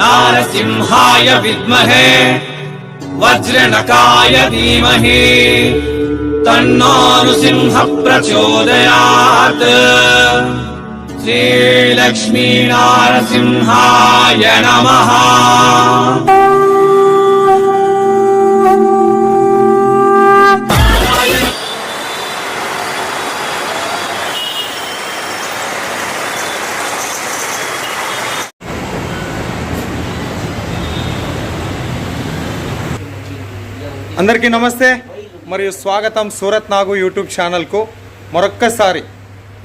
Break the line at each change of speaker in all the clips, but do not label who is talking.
నారసింహాయ విద్మహే వజ్రనకాయ ధీమహి తన్నానుసింహ ప్రచోదయాత్ శ్రీలక్ష్మీనారసింహాయ నమః.
అందరికీ నమస్తే. మరియు స్వాగతం సూరత్ నాగు యూట్యూబ్ ఛానల్కు. మరొక్కసారి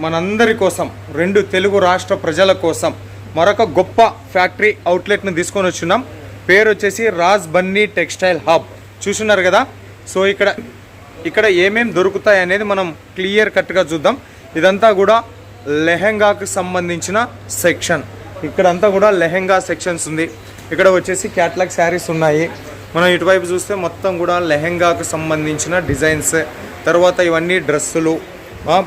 మనందరి కోసం రెండు తెలుగు రాష్ట్ర ప్రజల కోసం మరొక గొప్ప ఫ్యాక్టరీ అవుట్లెట్ను తీసుకొని వచ్చున్నాం పేరు వచ్చేసి రాజ్ బన్నీ టెక్స్టైల్ హబ్. చూస్తున్నారు కదా? సో ఇక్కడ ఇక్కడ ఏమేం దొరుకుతాయి అనేది మనం క్లియర్ కట్గా చూద్దాం. ఇదంతా కూడా లెహెంగాకు సంబంధించిన సెక్షన్. ఇక్కడంతా కూడా లెహెంగా సెక్షన్స్ ఉంది. ఇక్కడ వచ్చేసి క్యాట్లాగ్ శారీస్ ఉన్నాయి. మనం ఇటువైపు చూస్తే మొత్తం కూడా లెహెంగాకు సంబంధించిన డిజైన్స్ తర్వాత ఇవన్నీ డ్రెస్సులు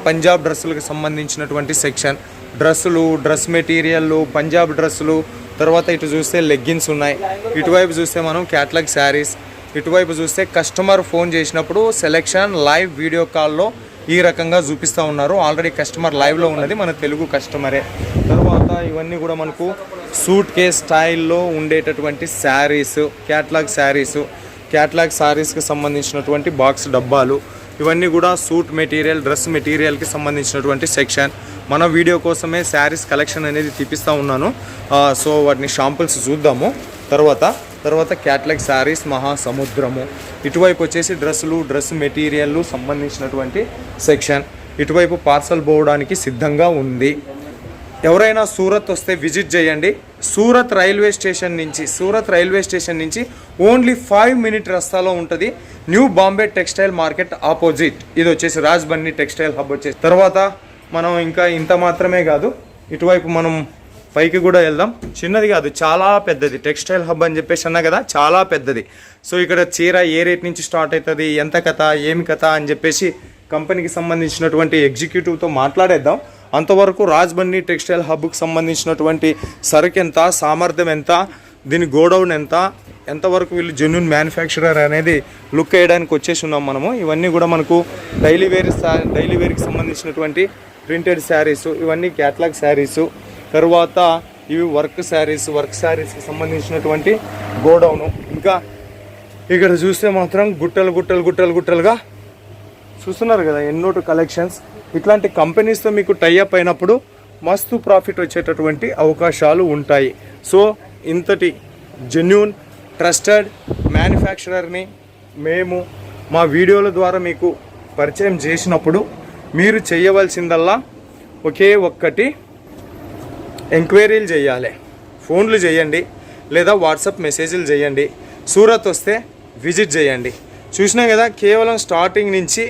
పంజాబ్ డ్రెస్సులకు సంబంధించినటువంటి సెక్షన్. డ్రెస్సులు డ్రెస్ మెటీరియల్లు పంజాబ్ డ్రెస్సులు తర్వాత ఇటు చూస్తే లెగ్గిన్స్ ఉన్నాయి. ఇటువైపు చూస్తే మనం క్యాట్లాగ్ శారీస్ ఇటువైపు చూస్తే కస్టమర్ ఫోన్ చేసినప్పుడు సెలెక్షన్ లైవ్ వీడియో కాల్లో ఈ రకంగా చూపిస్తూ ఉన్నారు. ఆల్రెడీ కస్టమర్ లైవ్లో ఉన్నది మన తెలుగు కస్టమరే. తర్వాత ఇవన్నీ కూడా మనకు సూట్ కేస్ స్టైల్లో ఉండేటటువంటి శారీస్ క్యాట్లాగ్ శారీస్ క్యాట్లాగ్ శారీస్కి సంబంధించినటువంటి బాక్స్ డబ్బాలు ఇవన్నీ కూడా సూట్ మెటీరియల్ డ్రెస్ మెటీరియల్కి సంబంధించినటువంటి సెక్షన్. మన వీడియో కోసమే శారీస్ కలెక్షన్ అనేది తీపిస్తూ ఉన్నాను. సో వాటిని షాంపుల్స్ చూద్దాము. తర్వాత తర్వాత క్యాట్లాగ్ శారీస్ మహాసముద్రము. ఇటువైపు వచ్చేసి డ్రెస్సులు డ్రెస్ మెటీరియల్ సంబంధించినటువంటి సెక్షన్. ఇటువైపు పార్సల్ పోవడానికి సిద్ధంగా ఉంది. ఎవరైనా సూరత్ వస్తే విజిట్ చేయండి. సూరత్ రైల్వే స్టేషన్ నుంచి సూరత్ రైల్వే స్టేషన్ నుంచి ఓన్లీ ఫైవ్ మినిట్ రస్తాలో ఉంటుంది. New Bombay textile market opposite. ఇది వచ్చేసి రాజ్బన్నీ టెక్స్టైల్ హబ్ వచ్చేసి. తర్వాత మనం ఇంకా ఇంత మాత్రమే కాదు ఇటువైపు మనం పైకి కూడా వెళ్దాం. చిన్నది కాదు చాలా పెద్దది. టెక్స్టైల్ హబ్ అని చెప్పేసి అన్నా కదా చాలా పెద్దది. సో ఇక్కడ చీర ఏ రేట్ నుంచి స్టార్ట్ అవుతుంది ఎంత కథ ఏమి కథ అని చెప్పేసి కంపెనీకి సంబంధించినటువంటి ఎగ్జిక్యూటివ్తో మాట్లాడేద్దాం. అంతవరకు రాజ్బన్నీ టెక్స్టైల్ హబ్కు సంబంధించినటువంటి సరుకు ఎంత సామర్థ్యం ఎంత దీని గోడౌన్ ఎంత ఎంతవరకు వీళ్ళు జెన్యున్ మ్యానుఫ్యాక్చరర్ అనేది లుక్ వేయడానికి వచ్చేసి ఉన్నాం మనము. ఇవన్నీ కూడా మనకు డైలీ వేర్ డైలీ వేర్కి సంబంధించినటువంటి ప్రింటెడ్ శారీస్ ఇవన్నీ క్యాట్లాగ్ శారీసు తర్వాత ఇవి వర్క్ శారీస్ వర్క్ శారీస్కి సంబంధించినటువంటి గోడౌను. ఇంకా ఇక్కడ చూస్తే మాత్రం గుట్టలు గుట్టలు గుట్టలు గుట్టలుగా చూస్తున్నారు కదా ఎన్నోటు కలెక్షన్స్ ఇట్లాంటి కంపెనీస్తో మీకు టైఅప్ అయినప్పుడు మస్తు ప్రాఫిట్ వచ్చేటటువంటి అవకాశాలు ఉంటాయి. సో ఇంతటి జెన్యున్ ట్రస్టెడ్ మ్యానుఫ్యాక్చరర్ని మేము మా వీడియోల ద్వారా మీకు పరిచయం చేసినప్పుడు మీరు చేయవలసిందల్లా ఒకే ఒక్కటి ఎంక్వైరీలు చేయాలి. ఫోన్లు చేయండి లేదా వాట్సాప్ మెసేజ్లు చేయండి. సూరత్ వస్తే విజిట్ చేయండి. చూసినా కదా కేవలం స్టార్టింగ్ నుంచి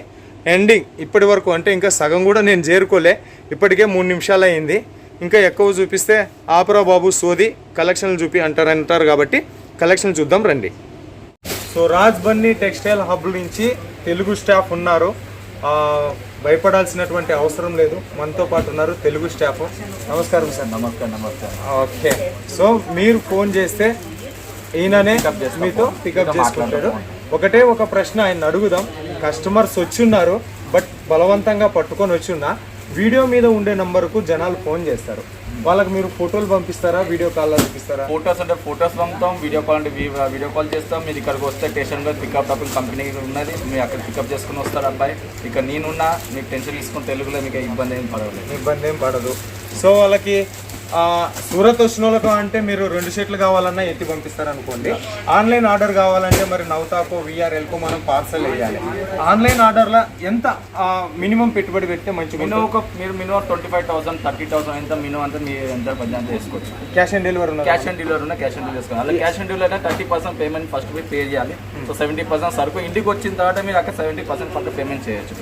ఎండింగ్ ఇప్పటి వరకు అంటే ఇంకా సగం కూడా నేను చేరుకోలే. ఇప్పటికే మూడు నిమిషాలు అయింది. ఇంకా ఎక్కువ చూపిస్తే ఆపరా బాబు సోది కలెక్షన్లు చూపి అంటారు అంటారు కాబట్టి కలెక్షన్ చూద్దాం రండి. So Raj Banni textile hub నుంచి తెలుగు స్టాఫ్ ఉన్నారు. భయపడాల్సినటువంటి అవసరం లేదు. మనతో పాటు ఉన్నారు తెలుగు స్టాఫ్. నమస్కారం సార్.
నమస్తే నమస్తే
ఓకే. సో మీరు ఫోన్ చేస్తే ఈయననే మీతో పికప్ చేసుకుంటాడు. ఒకటే ఒక ప్రశ్న ఆయన అడుగుదాం. కస్టమర్స్ వచ్చి ఉన్నారు బట్ బలవంతంగా పట్టుకొని వచ్చి ఉన్నా వీడియో మీద ఉండే నంబర్కు జనాలు ఫోన్ చేస్తారు. వాళ్ళకి మీరు ఫోటోలు పంపిస్తారా వీడియో కాల్లో చూపిస్తారా?
ఫోటోస్ అంటే ఫోటోస్ పంపుతాం వీడియో కాల్ అంటే వీడియో కాల్ చేస్తాం. మీరు ఇక్కడికి వస్తే స్టేషన్లో పికప్ డ్రాపింగ్ కంపెనీ ఉన్నది. మీరు అక్కడ పికప్ చేసుకుని వస్తారు అబ్బాయి. ఇక్కడ నేనున్నా మీకు టెన్షన్ తీసుకుని తెలుగులో మీకు ఇబ్బంది ఏం పడలేదు
ఇబ్బంది ఏం పడదు. సో వాళ్ళకి సూరత్ వచ్చిన వాళ్ళకు అంటే మీరు రెండు సెట్లు కావాలన్నా ఎత్తి పంపిస్తారు అనుకోండి ఆన్లైన్ ఆర్డర్ కావాలంటే మరి నవతాకో విఆర్ఎల్కో మనం పార్సల్ వేయాలి. ఆన్లైన్ ఆర్డర్లో ఎంత మినిమం పెట్టుబడి పెడితే మంచిగా
మినిమం ఒక మీరు minimum twenty five thousand thirty thousand ఎంత మినిమం అంతా మీరు ఎంత పద్దెనిమిది చేసుకోవచ్చు
cash on delivery
cash on delivery ఉన్న క్యాష్ ఆన్ డెలివరీ చేసుకోవాలి అలా క్యాష్ ఆన్ డెలివరీ అయితే థర్టీ పర్సెంట్ పేమెంట్ ఫస్ట్ పోయి పే చేయాలి. సో సెవెంటీ పర్సెంట్ సరుకు ఇంటికి వచ్చిన తర్వాత మీరు అక్కడ సెవెంటీ పర్సెంట్ పక్క పేమెంట్ చేయొచ్చు.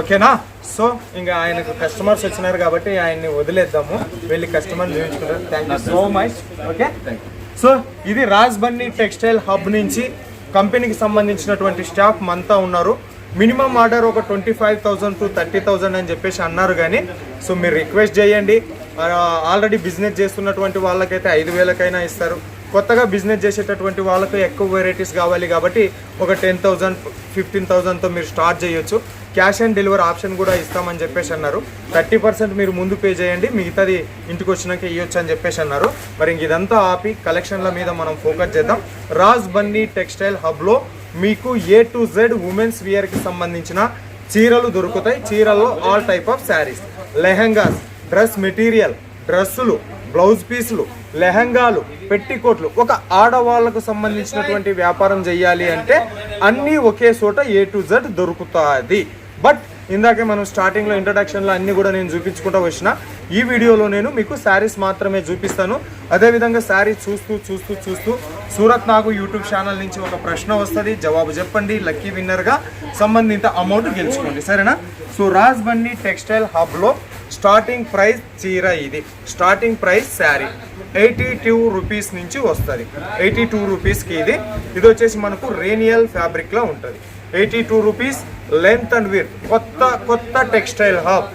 ఓకేనా? సో ఇంకా ఆయనకు కస్టమర్స్ వచ్చినారు కాబట్టి ఆయన్ని వదిలేద్దాము. వెళ్ళి customer చూపించుకుంటారు. Thank you so much okay so ఇది రాజ్ బన్నీ టెక్స్టైల్ హబ్ నుంచి కంపెనీకి సంబంధించినటువంటి స్టాఫ్ మనతో ఉన్నారు. మినిమం ఆర్డర్ ఒక twenty five thousand to thirty thousand అని చెప్పేసి అన్నారు కానీ సో మీరు రిక్వెస్ట్ చేయండి. ఆల్రెడీ బిజినెస్ చేస్తున్నటువంటి వాళ్ళకైతే ఐదు వేలకైనా ఇస్తారు. కొత్తగా బిజినెస్ చేసేటటువంటి వాళ్ళకు ఎక్కువ వెరైటీస్ కావాలి కాబట్టి ఒక టెన్ థౌజండ్ ఫిఫ్టీన్ థౌజండ్తో మీరు స్టార్ట్ చేయొచ్చు. క్యాష్ ఆన్ డెలివరీ ఆప్షన్ కూడా ఇస్తామని చెప్పేసి అన్నారు. థర్టీ పర్సెంట్ మీరు ముందు పే చేయండి మిగతాది ఇంటికి వచ్చినాక ఇవ్వచ్చు అని చెప్పేసి అన్నారు. మరి ఇదంతా ఆపి కలెక్షన్ల మీద మనం ఫోకస్ చేద్దాం. రాజ్ బన్నీ టెక్స్టైల్ హబ్లో మీకు ఏ టు జెడ్ ఉమెన్స్ వేర్కి సంబంధించిన చీరలు దొరుకుతాయి. చీరల్లో all type of saris lehengas dress material డ్రెస్సులు బ్లౌజ్ పీసులు లెహంగాలు పెట్టికోట్లు ఒక ఆడవాళ్ళకు సంబంధించినటువంటి వ్యాపారం చేయాలి అంటే అన్నీ ఒకే చోట ఏ టు జెడ్ దొరుకుతుంది. బట్ ఇందాకే మనం స్టార్టింగ్లో ఇంట్రడక్షన్లో అన్నీ కూడా నేను చూపించుకుంటూ వచ్చిన ఈ వీడియోలో నేను మీకు శారీస్ మాత్రమే చూపిస్తాను. అదేవిధంగా శారీ చూస్తూ చూస్తూ చూస్తూ సూరత్ నాకు యూట్యూబ్ ఛానల్ నుంచి ఒక ప్రశ్న వస్తుంది. జవాబు చెప్పండి. లక్కీ విన్నర్గా సంబంధిత అమౌంట్ గెలుచుకోండి. సరేనా? సో రాజ్ బండి టెక్స్టైల్ హబ్లో స్టార్టింగ్ ప్రైస్ చీర ఇది. Starting price sari. Eighty two rupees నుంచి వస్తుంది. ఎయిటీ టూ రూపీస్కి ఇది. ఇది వచ్చేసి మనకు రేనియల్ ఫ్యాబ్రిక్లో ఉంటుంది. Eighty two rupees length and విర్ కొత్త కొత్త టెక్స్టైల్ హబ్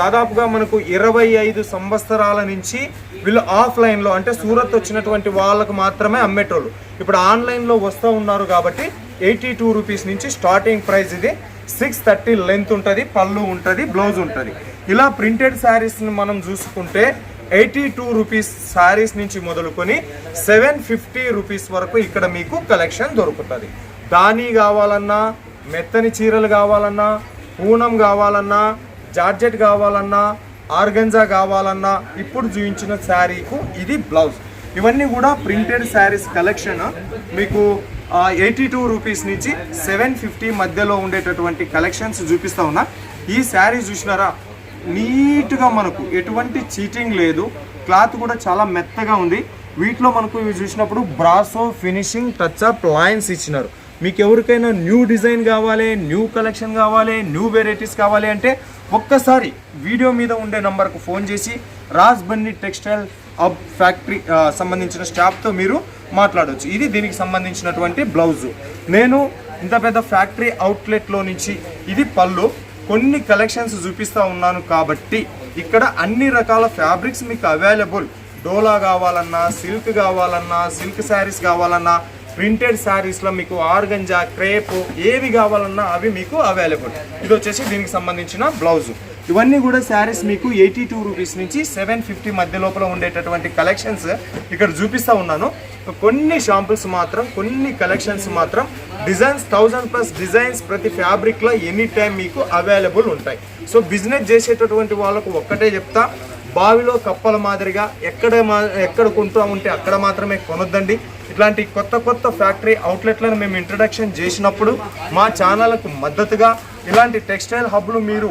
దాదాపుగా మనకు ఇరవై ఐదు సంవత్సరాల నుంచి వీళ్ళు ఆఫ్లైన్లో అంటే సూరత్ వచ్చినటువంటి వాళ్ళకు మాత్రమే అమ్మేటోళ్ళు. ఇప్పుడు ఆన్లైన్లో వస్తూ ఉన్నారు కాబట్టి ఎయిటీ టూ రూపీస్ నుంచి స్టార్టింగ్ ప్రైస్ ఇది. సిక్స్ థర్టీ లెంత్ ఉంటుంది పళ్ళు ఉంటుంది బ్లౌజ్ ఉంటుంది. ఇలా ప్రింటెడ్ శారీస్ని మనం చూసుకుంటే ఎయిటీ టూ రూపీస్ శారీస్ నుంచి మొదలుకొని సెవెన్ ఫిఫ్టీ రూపీస్ వరకు ఇక్కడ మీకు కలెక్షన్ దొరుకుతుంది. దాని కావాలన్నా మెత్తని చీరలు కావాలన్నా పూనం కావాలన్నా జార్జెట్ కావాలన్నా ఆర్గంజా కావాలన్నా ఇప్పుడు చూపించిన శారీకు ఇది బ్లౌజ్ ఇవన్నీ కూడా ప్రింటెడ్ శారీస్ కలెక్షన్. మీకు ఎయిటీ టూ రూపీస్ నుంచి సెవెన్ ఫిఫ్టీ మధ్యలో ఉండేటటువంటి కలెక్షన్స్ చూపిస్తా ఉన్నా. ఈ శారీ చూసినారా? నీట్గా మనకు ఎటువంటి చీటింగ్ లేదు. క్లాత్ కూడా చాలా మెత్తగా ఉంది. వీటిలో మనకు ఇవి చూసినప్పుడు బ్రాసో ఫినిషింగ్ టచ్ అప్ లైన్స్ ఇచ్చినారు. మీకు ఎవరికైనా న్యూ డిజైన్ కావాలి న్యూ కలెక్షన్ కావాలి న్యూ వెరైటీస్ కావాలి అంటే ఒక్కసారి వీడియో మీద ఉండే నంబర్కు ఫోన్ చేసి Raj Banni textile hub factory సంబంధించిన స్టాఫ్తో మీరు మాట్లాడవచ్చు ఇది దీనికి సంబంధించినటువంటి బ్లౌజు. నేను ఇంత పెద్ద ఫ్యాక్టరీ అవుట్లెట్లో నుంచి ఇది పళ్ళు. కొన్ని కలెక్షన్స్ చూపిస్తూ ఉన్నాను కాబట్టి ఇక్కడ అన్ని రకాల ఫ్యాబ్రిక్స్ మీకు అవైలబుల్ డోలా కావాలన్నా సిల్క్ కావాలన్నా సిల్క్ శారీస్ కావాలన్నా ప్రింటెడ్ శారీస్లో మీకు ఆర్గంజా క్రేప్ ఏవి కావాలన్నా అవి మీకు అవైలబుల్ ఇది వచ్చేసి దీనికి సంబంధించిన బ్లౌజు ఇవన్నీ కూడా శారీస్ మీకు ఎయిటీ టూ రూపీస్ నుంచి సెవెన్ ఫిఫ్టీ మధ్య లోపల ఉండేటటువంటి కలెక్షన్స్ ఇక్కడ చూపిస్తూ ఉన్నాను. కొన్ని షాంపుల్స్ మాత్రం కొన్ని కలెక్షన్స్ మాత్రం డిజైన్స్ థౌజండ్ ప్లస్ డిజైన్స్ ప్రతి ఫ్యాబ్రిక్లో ఎనీ టైం మీకు అవైలబుల్ ఉంటాయి. సో బిజినెస్ చేసేటటువంటి వాళ్ళకు ఒక్కటే చెప్తా బావిలో కప్పల మాదిరిగా ఎక్కడ మా ఎక్కడ కొంటూ ఉంటే అక్కడ మాత్రమే కొనొద్దండి. ఇట్లాంటి కొత్త కొత్త ఫ్యాక్టరీ అవుట్లెట్లను మేము ఇంట్రడక్షన్ చేసినప్పుడు మా ఛానళ్ళకు మద్దతుగా ఇలాంటి టెక్స్టైల్ హబ్లు మీరు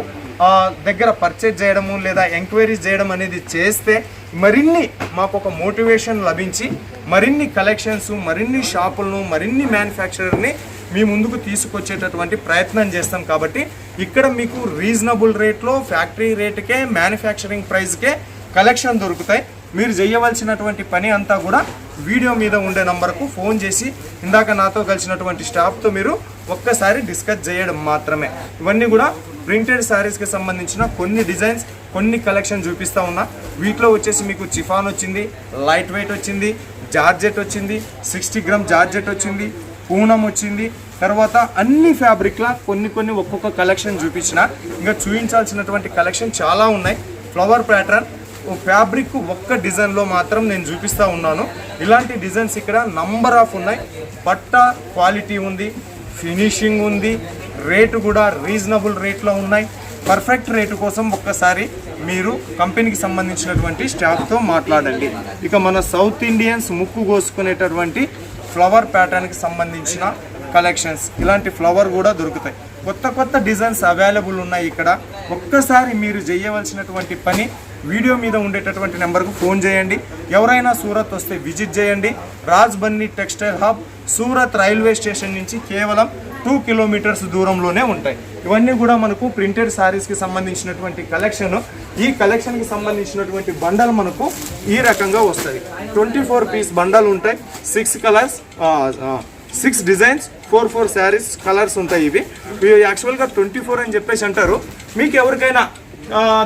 దగ్గర పర్చేజ్ చేయడము లేదా ఎంక్వైరీస్ చేయడం అనేది చేస్తే మరిన్ని మాకు ఒక మోటివేషన్ లభించి మరిన్ని కలెక్షన్స్ మరిన్ని షాపులను మరిన్ని మ్యానుఫ్యాక్చరర్ని మీ ముందుకు తీసుకొచ్చేటటువంటి ప్రయత్నం చేస్తాం కాబట్టి ఇక్కడ మీకు రీజనబుల్ రేట్లో ఫ్యాక్టరీ రేటుకే మ్యానుఫ్యాక్చరింగ్ ప్రైస్కే కలెక్షన్ దొరుకుతాయి. మీరు చేయవలసినటువంటి పని అంతా కూడా వీడియో మీద ఉండే నంబర్కు ఫోన్ చేసి ఇందాక నాతో కలిసినటువంటి స్టాఫ్తో మీరు ఒక్కసారి డిస్కస్ చేయడం మాత్రమే. ఇవన్నీ కూడా ప్రింటెడ్ శారీస్కి సంబంధించిన కొన్ని డిజైన్స్ కొన్ని కలెక్షన్ చూపిస్తా ఉన్నా. వీటిలో వచ్చేసి మీకు చిఫాన్ వచ్చింది లైట్ వెయిట్ వచ్చింది జార్జెట్ వచ్చింది సిక్స్టీ గ్రామ్ జార్జెట్ వచ్చింది పూనం వచ్చింది. తర్వాత అన్ని ఫ్యాబ్రిక్లా కొన్ని కొన్ని ఒక్కొక్క కలెక్షన్ చూపించిన. ఇంకా చూపించాల్సినటువంటి కలెక్షన్ చాలా ఉన్నాయి. ఫ్లవర్ ప్యాటర్న్ ఫ్యాబ్రిక్ ఒక్క డిజైన్లో మాత్రం నేను చూపిస్తూ ఉన్నాను. ఇలాంటి డిజైన్స్ ఇక్కడ నంబర్ ఆఫ్ ఉన్నాయి. బట్ట క్వాలిటీ ఉంది ఫినిషింగ్ ఉంది రేటు కూడా రీజనబుల్ రేట్లో ఉన్నాయి. పర్ఫెక్ట్ రేటు కోసం ఒక్కసారి మీరు కంపెనీకి సంబంధించినటువంటి స్టాఫ్తో మాట్లాడండి. ఇక మన సౌత్ ఇండియన్స్ ముక్కు కోసుకునేటటువంటి ఫ్లవర్ ప్యాటర్న్కి సంబంధించిన కలెక్షన్స్. ఇలాంటి ఫ్లవర్ కూడా దొరుకుతాయి. కొత్త కొత్త డిజైన్స్ అవైలబుల్ ఉన్నాయి ఇక్కడ. ఒక్కసారి మీరు చేయవలసినటువంటి పని వీడియో మీద ఉండేటటువంటి నెంబర్కు ఫోన్ చేయండి. ఎవరైనా సూరత్ వస్తే విజిట్ చేయండి. Raj Banni textile hub Surat railway station నుంచి కేవలం టూ కిలోమీటర్స్ దూరంలోనే ఉంటాయి. ఇవన్నీ కూడా మనకు ప్రింటెడ్ శారీస్కి సంబంధించినటువంటి కలెక్షన్ ఈ కలెక్షన్కి సంబంధించినటువంటి బండల్ మనకు ఈ రకంగా వస్తుంది ట్వంటీ ఫోర్ పీస్ బండల్ ఉంటాయి. Six colours six designs four four saris colours ఉంటాయి ఇవి. ఇవి యాక్చువల్గా ట్వంటీ ఫోర్ అని చెప్పేసి అంటారు. మీకు ఎవరికైనా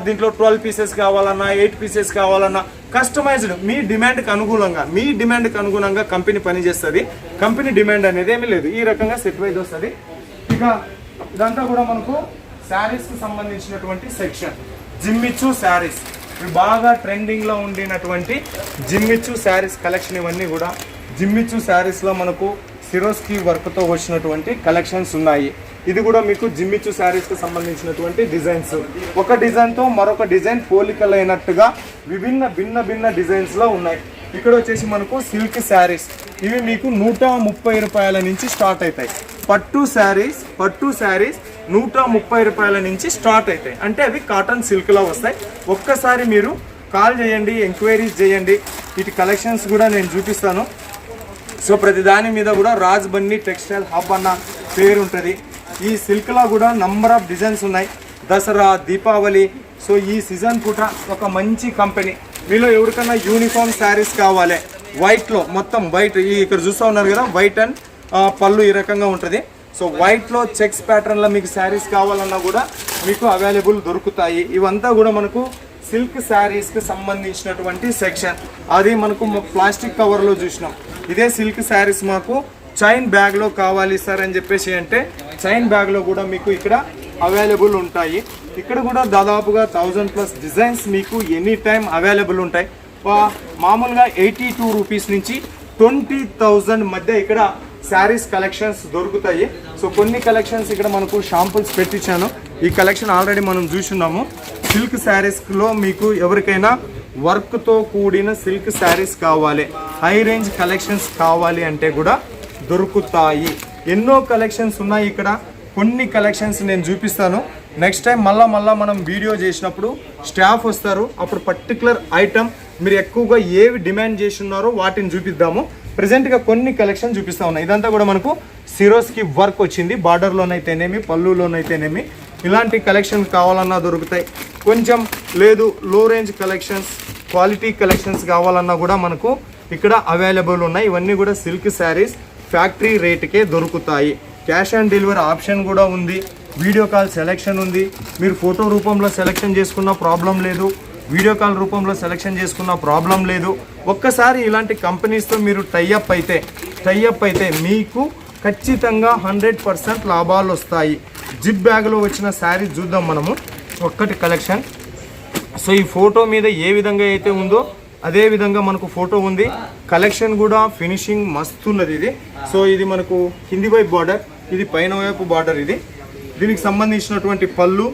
దీంట్లో ట్వెల్వ్ పీసెస్ కావాలన్నా ఎయిట్ పీసెస్ కావాలన్నా కస్టమైజ్డ్ మీ డిమాండ్కి అనుగుణంగా మీ డిమాండ్కి అనుగుణంగా కంపెనీ పనిచేస్తుంది కంపెనీ డిమాండ్ అనేది ఏమీ లేదు. ఈ రకంగా సెట్ వైజ్ వస్తుంది. ఇక ఇదంతా కూడా మనకు శారీస్కి సంబంధించినటువంటి సెక్షన్. జిమ్మిచ్చు శారీస్. ఇవి బాగా ట్రెండింగ్లో ఉండినటువంటి జిమ్మిచ్చు శారీస్ కలెక్షన్ ఇవన్నీ కూడా. జిమ్మిచ్చు శారీస్లో మనకు సిరోస్కి వర్క్తో వచ్చినటువంటి కలెక్షన్స్ ఉన్నాయి. ఇది కూడా మీకు జిమ్మిచ్చు శారీస్కి సంబంధించినటువంటి డిజైన్స్. ఒక డిజైన్తో మరొక డిజైన్ పోలికలైనట్టుగా విభిన్న భిన్న భిన్న డిజైన్స్లో ఉన్నాయి. ఇక్కడ వచ్చేసి మనకు సిల్క్ శారీస్. ఇవి మీకు నూట ముప్పై రూపాయల నుంచి స్టార్ట్ అవుతాయి. పట్టు శారీస్ పట్టు శారీస్ నూట ముప్పై రూపాయల నుంచి స్టార్ట్ అవుతాయి. అంటే అవి కాటన్ సిల్క్లో వస్తాయి. ఒక్కసారి మీరు కాల్ చేయండి ఎంక్వైరీస్ చేయండి. వీటి కలెక్షన్స్ కూడా నేను చూపిస్తాను. సో ప్రతి దాని మీద కూడా రాజ్ బన్నీ టెక్స్టైల్ హబ్ అన్న పేరు ఉంటుంది. ఈ సిల్క్లో కూడా నంబర్ ఆఫ్ డిజైన్స్ ఉన్నాయి. దసరా దీపావళి సో ఈ సీజన్ పూట ఒక మంచి కంపెనీ మీలో ఎవరికైనా యూనిఫామ్ శారీస్ కావాలి వైట్లో మొత్తం వైట్ ఈ ఇక్కడ చూస్తూ ఉన్నారు కదా వైట్ అండ్ పళ్ళు ఈ రకంగా ఉంటుంది. సో వైట్లో చెక్స్ ప్యాటర్న్లో మీకు శారీస్ కావాలన్నా కూడా మీకు అవైలబుల్ దొరుకుతాయి. ఇవంతా కూడా మనకు సిల్క్ శారీస్కి సంబంధించినటువంటి సెక్షన్. అది మనకు మ- ప్లాస్టిక్ కవర్లో చూసినాం. ఇదే సిల్క్ శారీస్ మాకు చైన్ బ్యాగ్లో కావాలి సార్ అని చెప్పేసి అంటే చైన్ బ్యాగ్లో కూడా మీకు ఇక్కడ అవైలబుల్ ఉంటాయి. ఇక్కడ కూడా దాదాపుగా థౌజండ్ ప్లస్ డిజైన్స్ మీకు ఎనీ టైం అవైలబుల్ ఉంటాయి మామూలుగా ఎయిటీ టూ రూపీస్ నుంచి ట్వంటీ థౌజండ్ మధ్య ఇక్కడ శారీస్ కలెక్షన్స్ దొరుకుతాయి. సో కొన్ని కలెక్షన్స్ ఇక్కడ మనకు షాంపుల్స్ పెట్టించాను. ఈ కలెక్షన్ ఆల్రెడీ మనం చూస్తున్నాము సిల్క్ శారీస్లో మీకు ఎవరికైనా వర్క్తో కూడిన సిల్క్ శారీస్ కావాలి హై రేంజ్ కలెక్షన్స్ కావాలి అంటే కూడా దొరుకుతాయి. ఎన్నో కలెక్షన్స్ ఉన్నాయి ఇక్కడ. కొన్ని కలెక్షన్స్ నేను చూపిస్తాను. నెక్స్ట్ టైం మళ్ళా మళ్ళీ మనం వీడియో చేసినప్పుడు స్టాఫ్ వస్తారు. అప్పుడు పర్టికులర్ ఐటమ్ మీరు ఎక్కువగా ఏవి డిమాండ్ చేసి ఉన్నారో వాటిని చూపిద్దాము. ప్రజెంట్గా కొన్ని కలెక్షన్ చూపిస్తా ఉన్నాయి ఇదంతా కూడా మనకు సిరోస్కి వర్క్ వచ్చింది. బార్డర్లోనైతేనేమి పళ్ళులోనైతేనేమి ఇలాంటి కలెక్షన్ కావాలన్నా దొరుకుతాయి. కొంచెం లేదు లో రేంజ్ కలెక్షన్స్ క్వాలిటీ కలెక్షన్స్ కావాలన్నా కూడా మనకు ఇక్కడ అవైలబుల్ ఉన్నాయి. ఇవన్నీ కూడా సిల్క్ శారీస్ ఫ్యాక్టరీ రేటుకే దొరుకుతాయి. క్యాష్ ఆన్ డెలివరీ ఆప్షన్ కూడా ఉంది. వీడియో కాల్ సెలెక్షన్ ఉంది. మీరు ఫోటో రూపంలో సెలెక్షన్ చేసుకున్న ప్రాబ్లం లేదు. వీడియో కాల్ రూపంలో సెలెక్షన్ చేసుకున్న ప్రాబ్లం లేదు. ఒక్కసారి ఇలాంటి కంపెనీస్తో మీరు టైఅప్ అయితే టైఅప్ అయితే మీకు ఖచ్చితంగా హండ్రెడ్ పర్సెంట్ లాభాలు వస్తాయి. జిప్ బ్యాగ్లో వచ్చిన శారీ చూద్దాం మనము. ఒక్కటి కలెక్షన్. సో ఈ ఫోటో మీద ఏ విధంగా అయితే ఉందో అదే విధంగా మనకు ఫోటో ఉంది. కలెక్షన్ కూడా ఫినిషింగ్ మస్తు ఉన్నది ఇది. సో ఇది మనకు కింది వైపు బార్డర్ ఇది పైన వైపు బార్డర్ ఇది. దీనికి సంబంధించినటువంటి పళ్ళు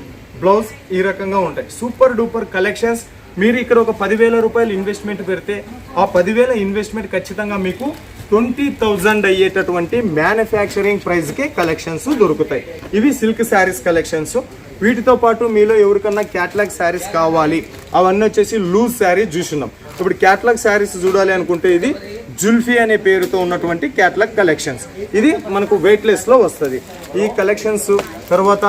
బ్లౌజ్ ఈ రకంగా ఉంటాయి. Super duper collections. మీరు ఇక్కడ ఒక పదివేల రూపాయలు ఇన్వెస్ట్మెంట్ పెడితే ఆ పదివేల ఇన్వెస్ట్మెంట్ ఖచ్చితంగా మీకు ట్వంటీ థౌజండ్ అయ్యేటటువంటి మ్యానుఫ్యాక్చరింగ్ ప్రైస్కి కలెక్షన్స్ దొరుకుతాయి. ఇవి సిల్క్ శారీస్ కలెక్షన్స్ వీటితో పాటు మీలో ఎవరికన్నా క్యాట్లాగ్ శారీస్ కావాలి. అవన్నీ వచ్చేసి లూజ్ శారీ చూస్తున్నాం ఇప్పుడు క్యాట్లాగ్ శారీస్ చూడాలి అనుకుంటే ఇది జుల్ఫీ అనే పేరుతో ఉన్నటువంటి క్యాట్లాగ్ కలెక్షన్స్ ఇది మనకు వెయిట్లెస్లో వస్తుంది. ఈ కలెక్షన్స్ తర్వాత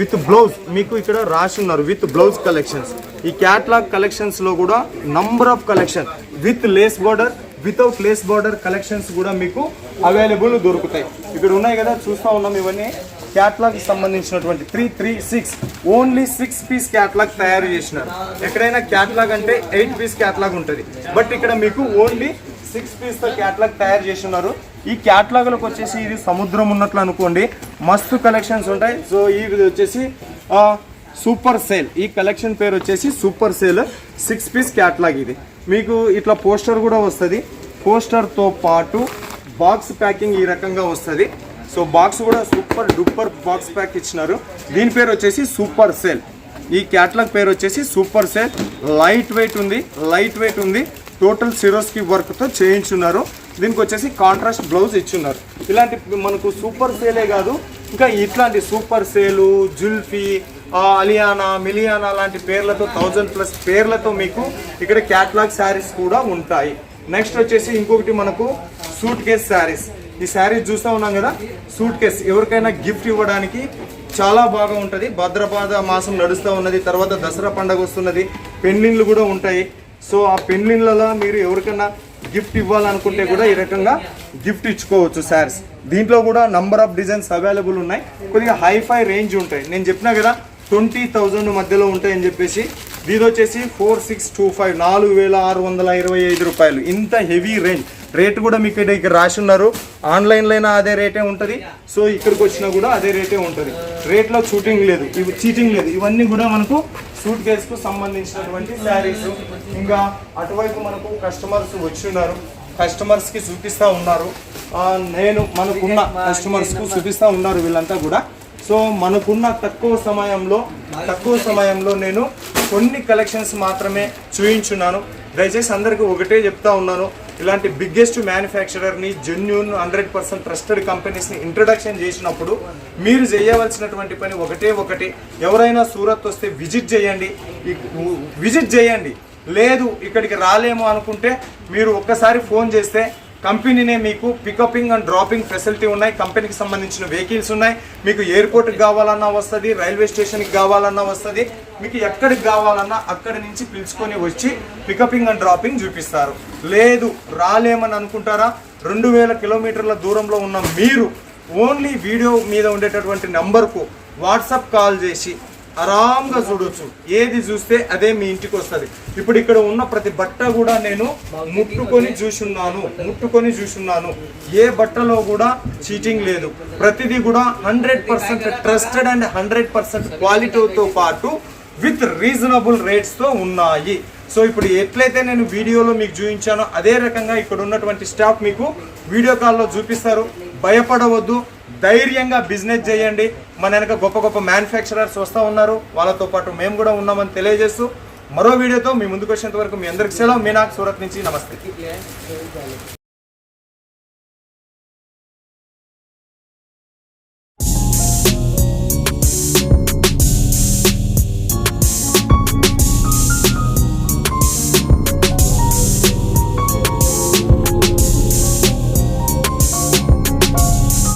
విత్ బ్లౌజ్ మీకు ఇక్కడ రాసి ఉన్నారు. విత్ బ్లౌజ్ కలెక్షన్స్ ఈ క్యాట్లాగ్ కలెక్షన్స్లో కూడా number of collection with lace border without lace border collections కూడా మీకు అవైలబుల్ దొరుకుతాయి. ఇక్కడ ఉన్నాయి కదా చూస్తా ఉన్నాం ఇవన్నీ. క్యాట్లాగ్ సంబంధించినటువంటి three three six only six piece catalogue తయారు చేసినారు. ఎక్కడైనా క్యాట్లాగ్ అంటే ఎయిట్ పీస్ క్యాట్లాగ్ ఉంటుంది. బట్ ఇక్కడ మీకు ఓన్లీ సిక్స్ పీస్తో క్యాట్లాగ్ తయారు చేసి ఉన్నారు ఈ క్యాట్లాగ్లకు వచ్చేసి ఇది సముద్రం ఉన్నట్లు అనుకోండి. మస్తు కలెక్షన్స్ ఉంటాయి. సో ఇది వచ్చేసి సూపర్ సేల్ ఈ కలెక్షన్ పేరు వచ్చేసి super sale six piece catalogue ఇది. మీకు ఇట్లా పోస్టర్ కూడా వస్తుంది. పోస్టర్తో పాటు బాక్స్ ప్యాకింగ్ ఈ రకంగా వస్తుంది. సో బాక్స్ కూడా సూపర్ డూపర్ బాక్స్ ప్యాక్ ఇచ్చినారు. దీని పేరు వచ్చేసి సూపర్ సేల్ ఈ క్యాట్లాగ్ పేరు వచ్చేసి సూపర్ సేల్ లైట్ వెయిట్ ఉంది లైట్ వెయిట్ ఉంది టోటల్ సిరోస్కి వర్క్తో చేయించున్నారు. దీనికి వచ్చేసి కాంట్రాస్ట్ బ్లౌజ్ ఇచ్చున్నారు ఇలాంటి మనకు సూపర్ సేలే కాదు. ఇంకా ఇట్లాంటి సూపర్ సేలు జుల్ఫీ అలియానా మిలియానా లాంటి పేర్లతో థౌజండ్ ప్లస్ పేర్లతో మీకు ఇక్కడ క్యాట్లాగ్ శారీస్ కూడా ఉంటాయి. నెక్స్ట్ వచ్చేసి ఇంకొకటి మనకు సూట్ కేస్ శారీస్. ఈ శారీస్ చూస్తూ ఉన్నాం కదా? సూట్ కేస్ ఎవరికైనా గిఫ్ట్ ఇవ్వడానికి చాలా బాగా ఉంటుంది. భద్రపాద మాసం నడుస్తూ ఉన్నది. తర్వాత దసరా పండగ వస్తున్నది. పెన్లిన్లు కూడా ఉంటాయి. సో ఆ పెన్లిన్లలో మీరు ఎవరికైనా గిఫ్ట్ ఇవ్వాలనుకుంటే కూడా ఈ రకంగా గిఫ్ట్ ఇచ్చుకోవచ్చు శారీస్ దీంట్లో కూడా నంబర్ ఆఫ్ డిజైన్స్ అవైలబుల్ ఉన్నాయి. కొద్దిగా హైఫై రేంజ్ ఉంటాయి. నేను చెప్పినా కదా ట్వంటీ థౌజండ్ మధ్యలో ఉంటాయని చెప్పేసి. దీని వచ్చేసి ఫోర్ సిక్స్ టూ ఫైవ్ నాలుగు వేల ఆరు వందల ఇరవై ఐదు రూపాయలు. ఇంత హెవీ రేంజ్ రేట్ కూడా మీకు ఇక్కడ ఇక్కడ రాసి ఉన్నారు. ఆన్లైన్లో అయినా అదే రేటే ఉంటుంది. సో ఇక్కడికి వచ్చినా కూడా అదే రేటే ఉంటుంది. రేట్లో షూటింగ్ లేదు. ఇవి చీటింగ్ లేదు. ఇవన్నీ కూడా మనకు సూట్ కేసుకు సంబంధించినటువంటి శారీస్. ఇంకా అటువైపు మనకు కస్టమర్స్ వచ్చి ఉన్నారు కస్టమర్స్కి చూపిస్తా ఉన్నారు. నేను మనకున్న కస్టమర్స్కు చూపిస్తా ఉన్నారు వీళ్ళంతా కూడా. సో మనకున్న తక్కువ సమయంలో తక్కువ సమయంలో నేను కొన్ని కలెక్షన్స్ మాత్రమే చూయించున్నాను. దయచేసి అందరికీ ఒకటే చెప్తా ఉన్నాను. ఇలాంటి బిగ్గెస్ట్ మ్యానుఫ్యాక్చరర్ని జెన్యున్ హండ్రెడ్ పర్సెంట్ ట్రస్టెడ్ కంపెనీస్ని ఇంట్రడక్షన్ చేసినప్పుడు మీరు చేయవలసినటువంటి పని ఒకటే ఒకటి. ఎవరైనా సూరత్ వస్తే విజిట్ చేయండి. విజిట్ చేయండి. లేదు ఇక్కడికి రాలేము అనుకుంటే మీరు ఒక్కసారి ఫోన్ చేస్తే కంపెనీనే మీకు పికపింగ్ అండ్ డ్రాపింగ్ ఫెసిలిటీ ఉన్నాయి. కంపెనీకి సంబంధించిన వెహికల్స్ ఉన్నాయి. మీకు ఎయిర్పోర్ట్కి కావాలన్నా వస్తుంది రైల్వే స్టేషన్కి కావాలన్నా వస్తుంది. మీకు ఎక్కడికి కావాలన్నా అక్కడి నుంచి పిలుచుకొని వచ్చి పికపింగ్ అండ్ డ్రాపింగ్ చూపిస్తారు. లేదు రాలేమని అనుకుంటారా? రెండు వేల కిలోమీటర్ల దూరంలో ఉన్న మీరు ఓన్లీ వీడియో మీద ఉండేటటువంటి నెంబర్కు వాట్సాప్ కాల్ చేసి ఆరాంగా చూడొచ్చు. ఏది చూస్తే అదే మీ ఇంటికి వస్తుంది. ఇప్పుడు ఇక్కడ ఉన్న ప్రతి బట్ట కూడా నేను ముట్టుకొని చూసున్నాను. ముట్టుకొని చూసున్నాను. ఏ బట్టలో కూడా చీటింగ్ లేదు. ప్రతిదీ కూడా hundred percent trusted and hundred percent క్వాలిటీతో పాటు విత్ రీజనబుల్ రేట్స్తో ఉన్నాయి. సో ఇప్పుడు ఎట్లయితే నేను వీడియోలో మీకు చూపించానో అదే రకంగా ఇక్కడ ఉన్నటువంటి స్టాఫ్ మీకు వీడియో కాల్లో చూపిస్తారు. భయపడవద్దు. ధైర్యంగా బిజినెస్ చేయండి. మన వెనక గొప్ప గొప్ప మ్యానుఫ్యాక్చరర్స్ వస్తూ ఉన్నారు. వాళ్ళతో పాటు మేము కూడా ఉన్నామని తెలియజేస్తూ మరో వీడియోతో మీ ముందుకు వచ్చేంత వరకు మీ అందరికి సెలవు. మీనాక్ సూరత్ నుంచి నమస్తే.